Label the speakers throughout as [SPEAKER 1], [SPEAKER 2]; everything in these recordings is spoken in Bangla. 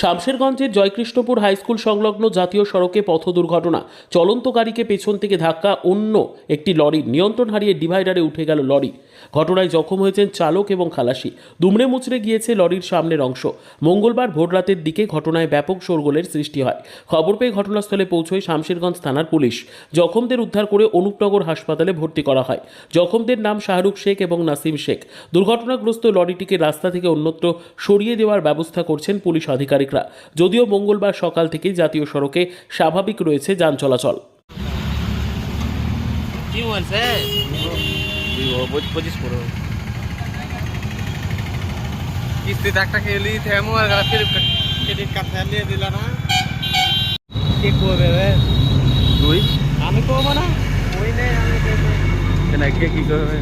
[SPEAKER 1] শামশেরগঞ্জের জয়কৃষ্ণপুর হাইস্কুল সংলগ্ন জাতীয় সড়কে পথ দুর্ঘটনা। চলন্ত গাড়িকে পেছন থেকে ধাক্কা, অন্য একটি লরি নিয়ন্ত্রণ হারিয়ে ডিভাইডারে উঠে গেল লরি। ঘটনায় জখম হয়েছেন চালক এবং খালাসি। দুমড়ে মুচড়ে গিয়েছে লরির সামনের অংশ। মঙ্গলবার ভোররাতের দিকে ঘটনায় ব্যাপক শোরগোলের সৃষ্টি হয়। খবর পেয়ে ঘটনাস্থলে পৌঁছয় শামশেরগঞ্জ থানার পুলিশ। জখমদের উদ্ধার করে অনুপনগর হাসপাতালে ভর্তি করা হয়। জখমদের নাম শাহরুখ শেখ এবং নাসিম শেখ। দুর্ঘটনাগ্রস্ত লরিটিকে রাস্তা থেকে অন্যত্র সরিয়ে দেওয়ার ব্যবস্থা করছেন পুলিশ আধিকারিকরা যদিও মঙ্গলবার সকাল থেকেই জাতীয় সড়কে স্বাভাবিক রয়েছে যান চলাচল।
[SPEAKER 2] কি পঁচিশ আমি না। ওই নেই আমি
[SPEAKER 3] কেন? কে কি করবে?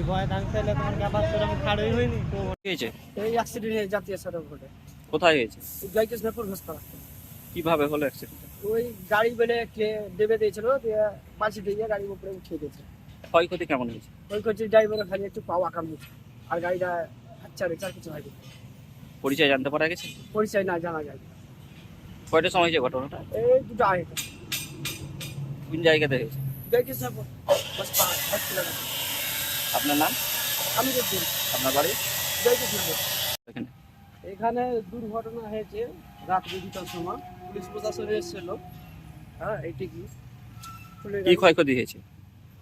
[SPEAKER 2] ওই ভয় থাকতে হলে তোমার কাবার তোর আমি খাড়ই হইনি করব
[SPEAKER 3] হয়েছে
[SPEAKER 4] এই অ্যাক্সিডেন্ট হয়ে জাতীয় সড়ক ঘটে
[SPEAKER 3] কোথায় হয়েছে
[SPEAKER 4] জয়কৃষ্ণপুর ঘোষপাড়া
[SPEAKER 3] কীভাবে হলো অ্যাক্সিডেন্ট
[SPEAKER 4] ওই গাড়ি বেলে কে দেবে দিয়েছিল দিয়ে পাশে দিয়ে গাড়ির উপরে উঠিয়ে দিয়েছে।
[SPEAKER 3] ক্ষয়ক্ষতি কেমন হয়েছে?
[SPEAKER 4] করছে ড্রাইভারের খালি একটু পাওয়া কামিয়েছে আর গাড়িটা রেখে আর কিছু হয়নি।
[SPEAKER 3] পরিচয় জানতে পারা গেছে?
[SPEAKER 4] পরিচয় না জানা যায়।
[SPEAKER 3] কয়টার সময় হয়েছে ঘটনাটা?
[SPEAKER 4] এই দুটো আগে
[SPEAKER 3] কোন জায়গাতে হয়েছে?
[SPEAKER 4] জয়কৃষ্ণপুর ঘোষপাড়া হসপিটাল
[SPEAKER 3] আপনার নাম?
[SPEAKER 4] আমি দেখছি
[SPEAKER 3] আপনার বাড়ি? এখানে।
[SPEAKER 4] এখানে দুর্ঘটনা হয়েছে রাত দুটার সময়। পুলিশ প্রশাসন এসেছিল। হ্যাঁ এইটি কি?
[SPEAKER 3] কি ক্ষয়ক্ষতি হয়েছে?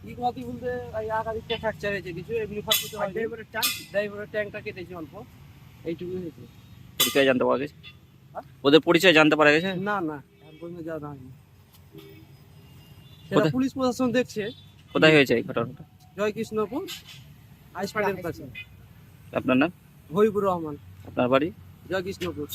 [SPEAKER 4] কি ক্ষতি বলতে এই আগাদিকটা ফ্র্যাকচার হয়েছে কিছু এমনি ক্ষতি হয় ড্রাইভারের ট্যাঙ্ক ড্রাইভারের ট্যাঙ্কটা কেটেছে অল্প। এইটুকু হয়েছে।
[SPEAKER 3] পরিচয় জানতে পারা গেছে?
[SPEAKER 4] হ্যাঁ?
[SPEAKER 3] ওদের পরিচয় জানতে পারা গেছে?
[SPEAKER 4] না না একদম যাওয়া হয়নি। সেটা পুলিশ প্রশাসন দেখছে।
[SPEAKER 3] কোথায় হয়েছে এই ঘটনাটা?
[SPEAKER 4] জয় কৃষ্ণপুর হাইস্কুলের কাছে।
[SPEAKER 3] আপনার নাম?
[SPEAKER 4] হবিবুর রহমান।
[SPEAKER 3] আপনার বাড়ি?
[SPEAKER 4] জয় কৃষ্ণপুর